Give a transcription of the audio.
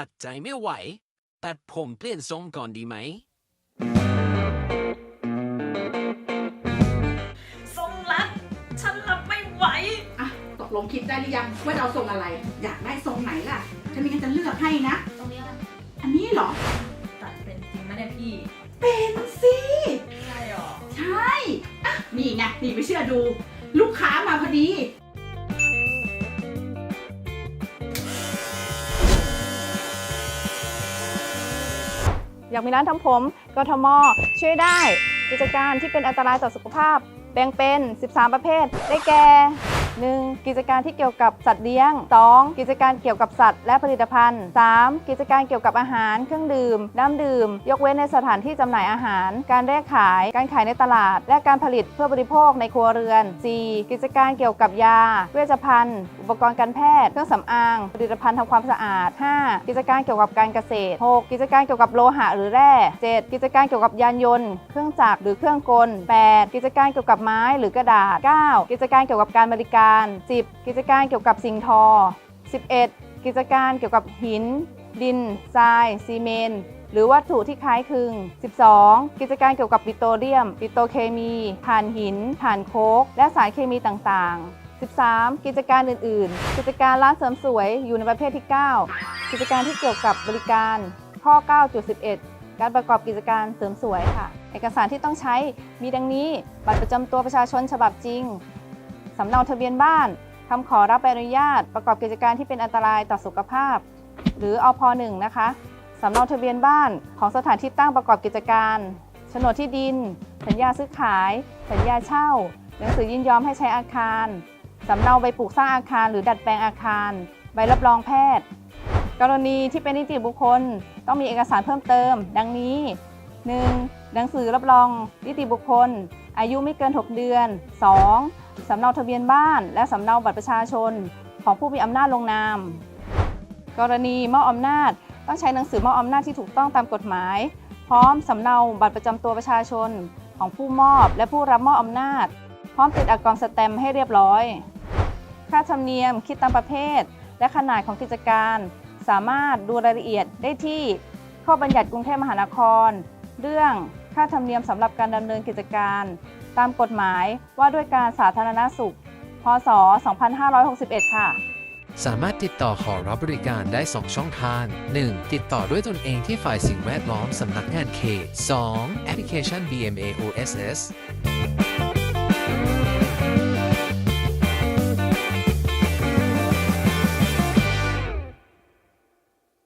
ตัดใจไม่ไหว ตัดผมเปลี่ยนทรงก่อนดีไหม ทรงรัดฉันรับไม่ไหว อะตกลงคิดได้หรือยังว่าจะเอาทรงอะไร อยากได้ทรงไหนล่ะฉันมีกันจะเลือกให้นะ ตรงนี้มันอันนี้เหรอ ตัดเป็นจริงไหมเนี่ยพี่เป็นสิใช่หรอ ใช่ อะ นี่ไง นี่ไม่เชื่อดู ลูกค้ามาพอดี อยากมีร้านทำผมกทม ช่วยได้ กิจการที่เป็นอันตรายต่อสุขภาพ แบ่งเป็น 13 ประเภท ได้แก่ 1. กิจการที่เกี่ยวกับสัตว์เลี้ยง 2. กิจการเกี่ยวกับสัตว์และผลิตภัณฑ์ 3. กิจการเกี่ยวกับอาหาร เครื่องดื่ม น้ำดื่ม ยกเว้นในสถานที่จำหน่ายอาหาร การแลกขาย การขายในตลาด และการผลิตเพื่อบริโภคในครัวเรือน 4. กิจการเกี่ยวกับยา เวชภัณฑ์ อุปกรณ์การแพทย์ เครื่องสำอาง ผลิตภัณฑ์ทำความสะอาด 5. กิจการเกี่ยวกับการเกษตร 6. กิจการเกี่ยวกับโลหะหรือแร่ 7. กิจการเกี่ยวกับยานยนต์ เครื่องจักรหรือเครื่องกล 8. กิจการเกี่ยวกับไม้หรือกระดาษ 9. กิจการเกี่ยวกับการบริการ 10. กิจการเกี่ยวกับสิ่งทอ 11. กิจการเกี่ยวกับหิน ดิน ทราย ซีเมนต์หรือวัตถุที่คล้ายคลึง 12. กิจการเกี่ยวกับปิโตรเลียม ปิโตรเคมีถ่านหินถ่านโคก และสารเคมีต่างๆ 13. กิจการอื่น ๆ กิจการร้านเสริมสวยอยู่ในประเภทที่ 9 กิจการที่เกี่ยวกับบริการ ข้อ 9.11 การประกอบกิจการเสริมสวยค่ะ เอกสารที่ต้องใช้มีดังนี้ บัตรประจำตัวประชาชนฉบับจริง สำเนาทะเบียนบ้านคำขอรับใบอนุญาต ประกอบกิจการที่เป็นอันตรายต่อสุขภาพ หรืออพ1นะคะสำเนาทะเบียนบ้านของสถานที่ตั้งประกอบกิจการโฉนดที่ดิน สัญญาซื้อขาย สัญญาเช่า หนังสือยินยอมให้ใช้อาคารสำเนาใบปลูกสร้างอาคาร หรือดัดแปลงอาคาร ใบรับรองแพทย์ กรณีที่เป็นนิติบุคคล ต้องมีเอกสารเพิ่มเติม ดังนี้ 1. หนังสือรับรองนิติบุคคล อายุไม่เกิน 6 เดือน 2. สำเนาทะเบียนบ้าน และสำเนาบัตรประชาชนของผู้มีอำนาจลงนาม กรณีมอบอำนาจต้องใช้หนังสือมอบอำนาจที่ถูกต้องตามกฎหมาย พร้อมสำเนาบัตรประจำตัวประชาชนของผู้มอบ และผู้รับมอบอำนาจ พร้อมติดอักษรสแตมให้เรียบร้อย ค่าธรรมเนียมคิดตามประเภท และขนาดของกิจการ สามารถดูรายละเอียดได้ที่ข้อบัญญัติกรุงเทพมหานคร เรื่องค่าธรรมเนียมสำหรับการดำเนินกิจการ ตามกฎหมายว่าด้วยการสาธารณสุข พศ 2561 ค่ะ สามารถติดต่อขอรับบริการได้ 2 ช่องทาง 1. ติดต่อด้วยตนเองที่ฝ่ายสิ่งแวดล้อมสำนักงานเขต 2. แอปพลิเคชัน BMA OSS